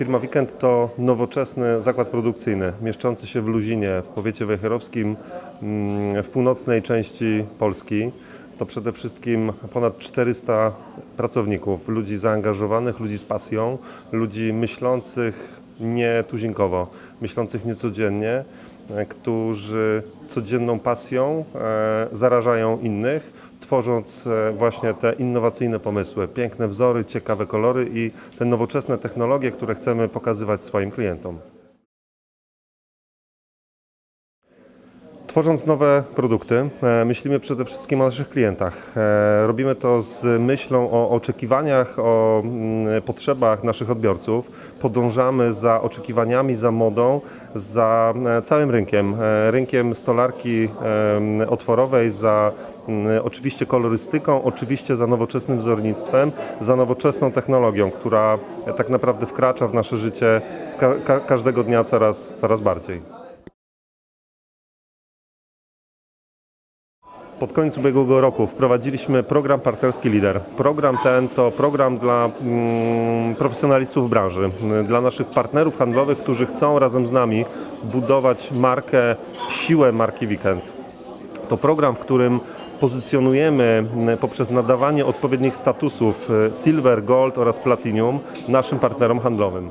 Firma Weekend to nowoczesny zakład produkcyjny mieszczący się w Luzinie, w powiecie wejherowskim, mm, w północnej części Polski. To przede wszystkim ponad 400 pracowników, ludzi zaangażowanych, ludzi z pasją, ludzi myślących nie tuzinkowo, myślących niecodziennie, e, którzy codzienną pasją e, zarażają innych, tworząc e, właśnie te innowacyjne pomysły, piękne wzory, ciekawe kolory i te nowoczesne technologie, które chcemy pokazywać swoim klientom. Tworząc nowe produkty, e, myślimy przede wszystkim o naszych klientach. E, Robimy to z myślą o oczekiwaniach, o mm, potrzebach naszych odbiorców. Podążamy za oczekiwaniami, za modą, za e, całym rynkiem. Rynkiem stolarki otworowej, za mm, oczywiście kolorystyką, oczywiście za nowoczesnym wzornictwem, za nowoczesną technologią, która tak naprawdę wkracza w nasze życie każdego dnia coraz, coraz bardziej. Pod koniec ubiegłego roku wprowadziliśmy program Partnerski Lider. Program ten to program dla mm, profesjonalistów branży, y, dla naszych partnerów handlowych, którzy chcą razem z nami budować markę, siłę marki Weekend. To program, w którym pozycjonujemy mm, poprzez nadawanie odpowiednich statusów y, Silver, Gold oraz Platinum naszym partnerom handlowym.